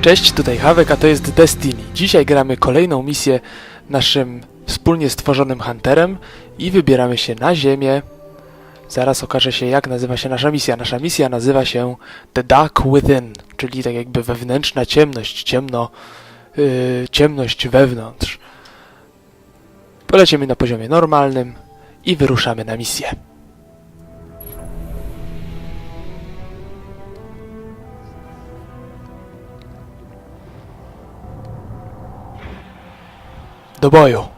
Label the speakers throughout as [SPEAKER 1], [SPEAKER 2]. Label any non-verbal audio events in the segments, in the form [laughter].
[SPEAKER 1] Cześć, tutaj Hawek, a to jest Destiny. Dzisiaj gramy kolejną misję naszym wspólnie stworzonym Hunterem i wybieramy się na Ziemię. Zaraz okaże się, jak nazywa się nasza misja. Nasza misja nazywa się The Dark Within, czyli tak jakby wewnętrzna ciemność, ciemno, yy, ciemność wewnątrz. Polecimy na poziomie normalnym i wyruszamy na misję. Do boju.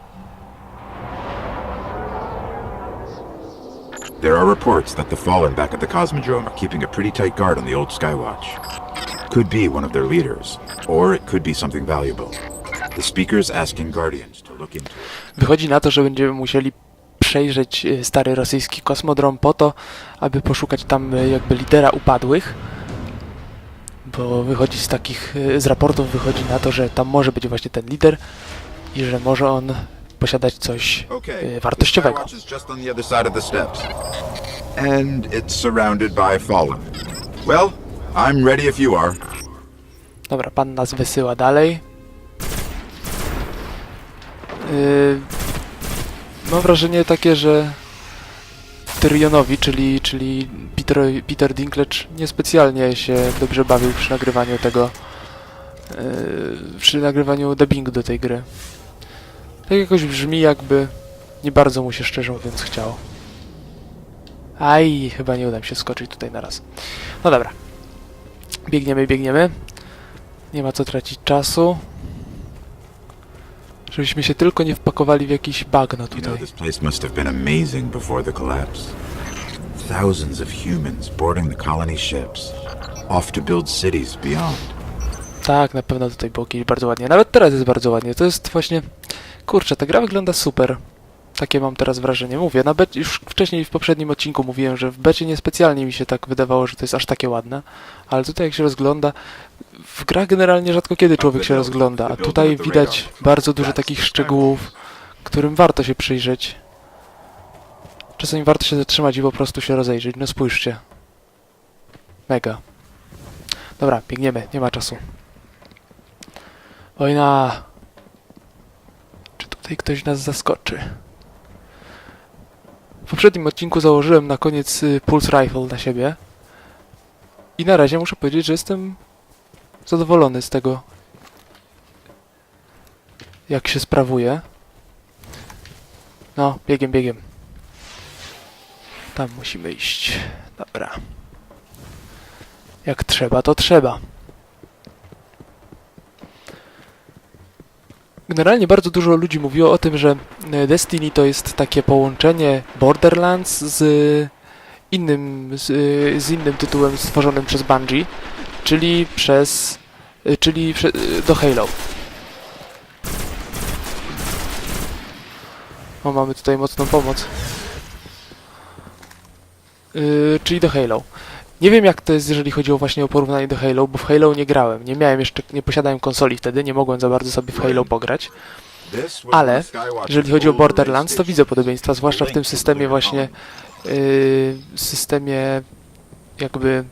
[SPEAKER 2] There are reports that the Fallen back at the Cosmodrome are keeping a pretty tight guard on the old Skywatch. Could be one of their leaders, or it could be something valuable. The speaker's asking Guardians to look into it.
[SPEAKER 1] Wychodzi na to, że będziemy musieli przejrzeć e, stary rosyjski kosmodrom po to, aby poszukać tam e, jakby lidera upadłych. Bo wychodzi z takich, e, z raportów wychodzi na to, że tam może być właśnie ten lider i że może on posiadać coś
[SPEAKER 2] the
[SPEAKER 1] wartościowego.
[SPEAKER 2] And it's surrounded by Fallen. Well, I'm ready if you are.
[SPEAKER 1] Dobra, pan nas wysyła dalej. Yy, mam wrażenie takie, że Tyrionowi, czyli, czyli Peter, Peter Dinklage niespecjalnie się dobrze bawił przy nagrywaniu tego yy, przy nagrywaniu dubbingu do tej gry. Tak jakoś brzmi jakby nie bardzo mu się szczerze mówiąc chciało. Aj, chyba nie uda mi się skoczyć tutaj na raz. No dobra. Biegniemy, biegniemy. Nie ma co tracić czasu. Żebyśmy się tylko nie wpakowali w jakiś bagno
[SPEAKER 2] You know,
[SPEAKER 1] tutaj.
[SPEAKER 2] this place must have been amazing before the collapse. Thousands of humans boarding the colony ships, off to build cities beyond.
[SPEAKER 1] Tak, na pewno tutaj było kiedyś bardzo ładnie. Nawet teraz jest bardzo ładnie. To jest właśnie... Kurczę, ta gra wygląda super. Takie mam teraz wrażenie. Mówię, na becie, już wcześniej w poprzednim odcinku mówiłem, że w becie niespecjalnie mi się tak wydawało, że to jest aż takie ładne. Ale tutaj jak się rozgląda... W grach generalnie rzadko kiedy człowiek się rozgląda, a tutaj widać bardzo dużo takich szczegółów, którym warto się przyjrzeć. Czasami warto się zatrzymać i po prostu się rozejrzeć. No spójrzcie. Mega. Dobra, biegniemy, nie ma czasu. Wojna! Tutaj ktoś nas zaskoczy? W poprzednim odcinku założyłem na koniec y, Pulse Rifle na siebie. I na razie muszę powiedzieć, że jestem zadowolony z tego, jak się sprawuje. No, biegiem, biegiem. Tam musimy iść. Dobra. Jak trzeba, to trzeba. Generalnie bardzo dużo ludzi mówiło o tym, że e, Destiny to jest takie połączenie Borderlands z innym, z, e, z innym tytułem stworzonym przez Bungie, czyli przez, e, czyli prze, do Halo. O, mamy tutaj mocną pomoc. Yy, czyli do Halo. Nie wiem jak to jest, jeżeli chodzi o właśnie o porównanie do Halo, bo w Halo nie grałem. Nie miałem jeszcze, nie posiadałem konsoli wtedy, nie mogłem za bardzo sobie w Halo pograć. Ale, Jeżeli chodzi o Borderlands, to widzę podobieństwa, zwłaszcza w tym systemie właśnie, yy, systemie jakby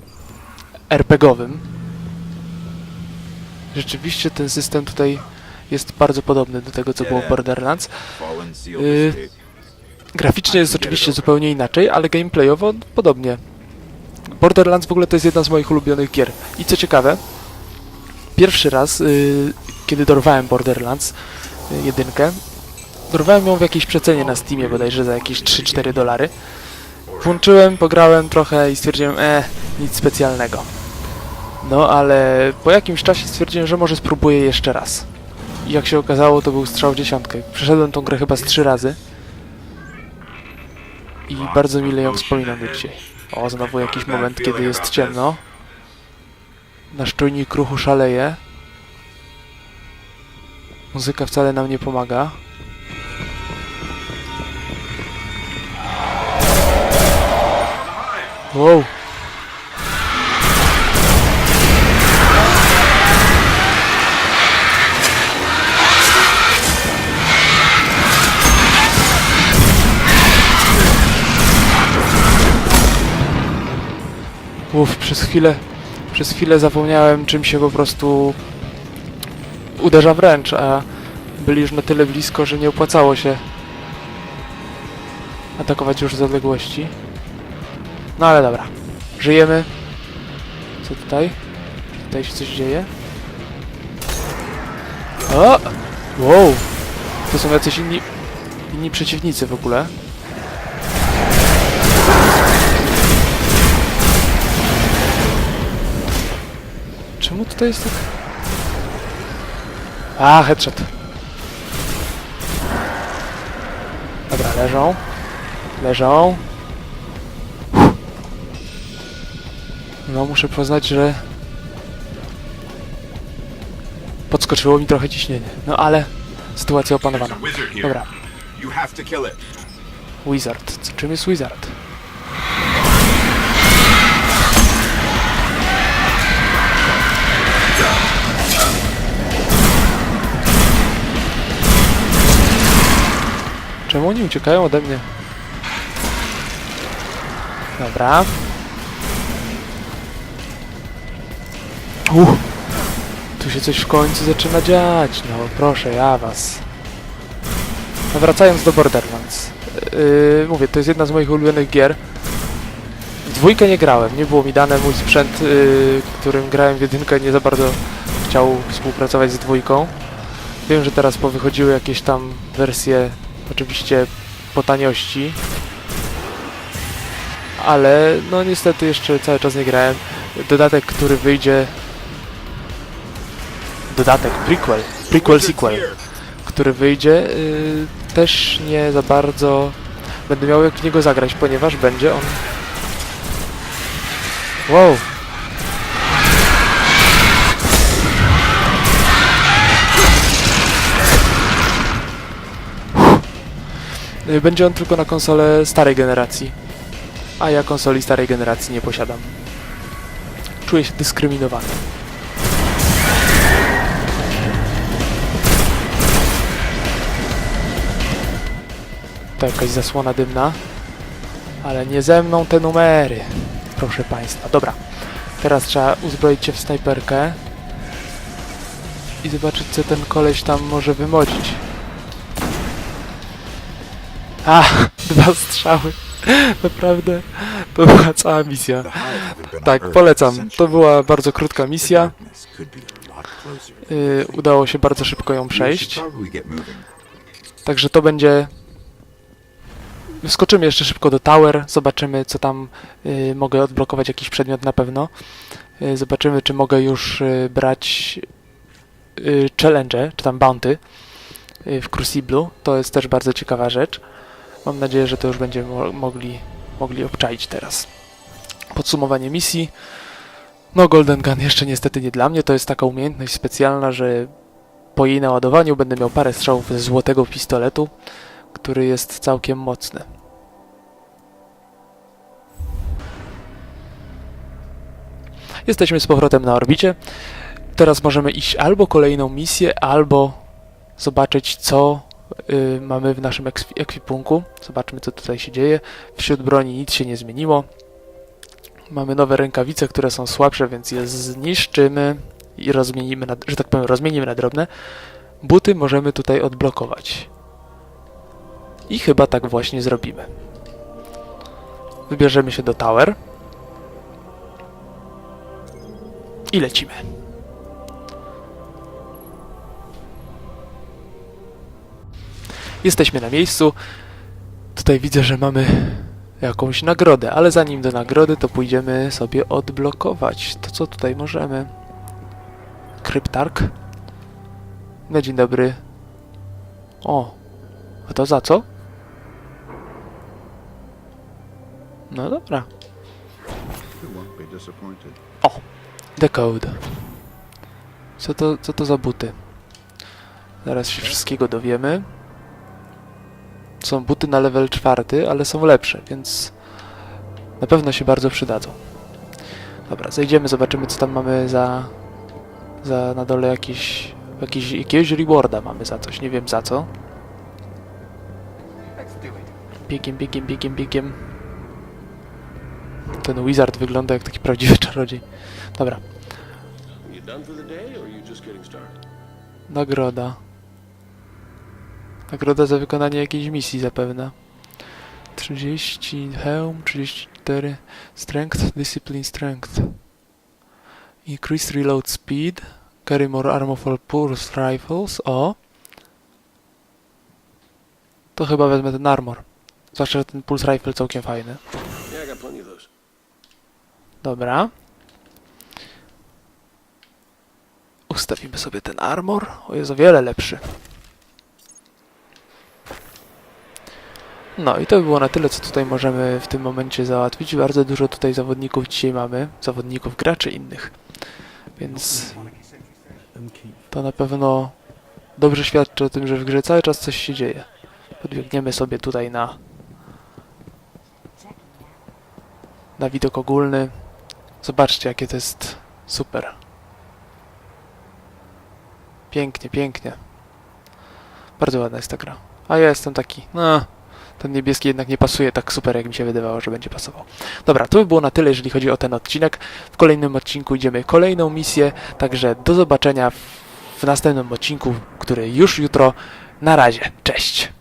[SPEAKER 1] RPGowym. Rzeczywiście ten system tutaj jest bardzo podobny do tego, co było w Borderlands. Y,
[SPEAKER 2] escape.
[SPEAKER 1] Graficznie jest oczywiście zupełnie inaczej, ale gameplayowo podobnie. Borderlands w ogóle to jest jedna z moich ulubionych gier. I co ciekawe, pierwszy raz, yy, kiedy dorwałem Borderlands yy, jedynkę, dorwałem ją w jakiejś przecenie na Steamie bodajże za jakieś 3-4 dolary. Włączyłem, pograłem trochę i stwierdziłem, e, nic specjalnego. No ale po jakimś czasie stwierdziłem, że może spróbuję jeszcze raz. I jak się okazało, to był strzał w dziesiątkę. Przeszedłem tą grę chyba z trzy razy. I bardzo mile ją wspominam do dzisiaj. O, znowu jakiś moment, kiedy jest ciemno. Nasz czujnik ruchu szaleje. Muzyka wcale nam nie pomaga. Wow. Uff, przez chwilę, przez chwilę zapomniałem czym się po prostu uderza wręcz, a byli już na tyle blisko, że nie opłacało się atakować już z odległości. No ale dobra. Żyjemy. Co tutaj? Tutaj się coś dzieje? O! Wow! To są jacyś inni, inni przeciwnicy w ogóle. Czemu tutaj jest tak... A, headshot. Dobra, leżą. Leżą. No, muszę poznać, że... Podskoczyło mi trochę ciśnienie. No, ale sytuacja opanowana. Dobra. Wizard. Co, czym jest Wizard? Oni uciekają ode mnie? Dobra. Uff. Tu się coś w końcu zaczyna dziać. No proszę, ja was. No wracając do Borderlands. Yy, mówię, to jest jedna z moich ulubionych gier. W dwójkę nie grałem, nie było mi dane, mój sprzęt, yy, którym grałem w jedynkę nie za bardzo chciał współpracować z dwójką. Wiem, że teraz powychodziły jakieś tam wersje, oczywiście po taniości. Ale no niestety jeszcze cały czas nie grałem. Dodatek, który wyjdzie... Dodatek, prequel, prequel sequel który wyjdzie, y, też nie za bardzo będę miał jak w niego zagrać, ponieważ będzie on... Wow! Będzie on tylko na konsolę starej generacji, a ja konsoli starej generacji nie posiadam. Czuję się dyskryminowany. To jakaś zasłona dymna. Ale nie ze mną te numery. Proszę Państwa. Dobra. Teraz trzeba uzbroić się w snajperkę. I zobaczyć, co ten koleś tam może wymodzić. A! Dwa strzały. Naprawdę. To była cała misja. Tak, polecam. To była bardzo krótka misja. Yy, udało się bardzo szybko ją przejść. Także to będzie. Wskoczymy jeszcze szybko do Tower, zobaczymy co tam y, mogę odblokować jakiś przedmiot na pewno. Y, zobaczymy czy mogę już y, brać y, challenge, czy tam bounty y, w Cruciblu. To jest też bardzo ciekawa rzecz. Mam nadzieję, że to już będziemy mo mogli, mogli obczaić teraz. Podsumowanie misji. No Golden Gun jeszcze niestety nie dla mnie, to jest taka umiejętność specjalna, że po jej naładowaniu będę miał parę strzałów ze złotego pistoletu, który jest całkiem mocny. Jesteśmy z powrotem na orbicie. Teraz możemy iść albo kolejną misję, albo zobaczyć, co y, mamy w naszym ekwi- ekwipunku. Zobaczmy, co tutaj się dzieje. Wśród broni nic się nie zmieniło. Mamy nowe rękawice, które są słabsze, więc je zniszczymy i rozmienimy, na, że tak powiem, rozmienimy na drobne. Buty możemy tutaj odblokować. I chyba tak właśnie zrobimy. Wybierzemy się do Tower. I lecimy. Jesteśmy na miejscu. Tutaj widzę, że mamy jakąś nagrodę, ale zanim do nagrody, to pójdziemy sobie odblokować. To co tutaj możemy? Kryptark. No dzień dobry. O, a to za co? No dobra.
[SPEAKER 3] Disappointed.
[SPEAKER 1] Decode. Co to, co to za buty? Zaraz się wszystkiego dowiemy. Są buty na level czwarty, ale są lepsze, więc na pewno się bardzo przydadzą. Dobra, zejdziemy, zobaczymy co tam mamy za... za na dole jakiś... jakiś jakiegoś rewarda mamy za coś, nie wiem za co. Biegiem, biegiem, biegiem, biegiem. Ten wizard wygląda jak taki prawdziwy [laughs] czarodziej. Dobra,
[SPEAKER 4] You done for the day, or are you just getting started?
[SPEAKER 1] Nagroda. Nagroda za wykonanie jakiejś misji zapewne. 30 hełm, 34 strength, discipline strength. Increase reload speed. Carry more armor for pulse rifles. O! To chyba wezmę ten armor. Zwłaszcza, że ten pulse rifle całkiem fajny. Dobra. Ustawimy sobie ten armor. O, jest o wiele lepszy. No i to by było na tyle, co tutaj możemy w tym momencie załatwić. Bardzo dużo tutaj zawodników dzisiaj mamy. Zawodników, graczy innych. Więc to na pewno dobrze świadczy o tym, że w grze cały czas coś się dzieje. Podbiegniemy sobie tutaj na na widok ogólny. Zobaczcie, jakie to jest super. Pięknie, pięknie. Bardzo ładna jest ta gra. A ja jestem taki, no, ten niebieski jednak nie pasuje tak super, jak mi się wydawało, że będzie pasował. Dobra, to by było na tyle, jeżeli chodzi o ten odcinek. W kolejnym odcinku idziemy kolejną misję, także do zobaczenia w, w następnym odcinku, który już jutro. Na razie, cześć!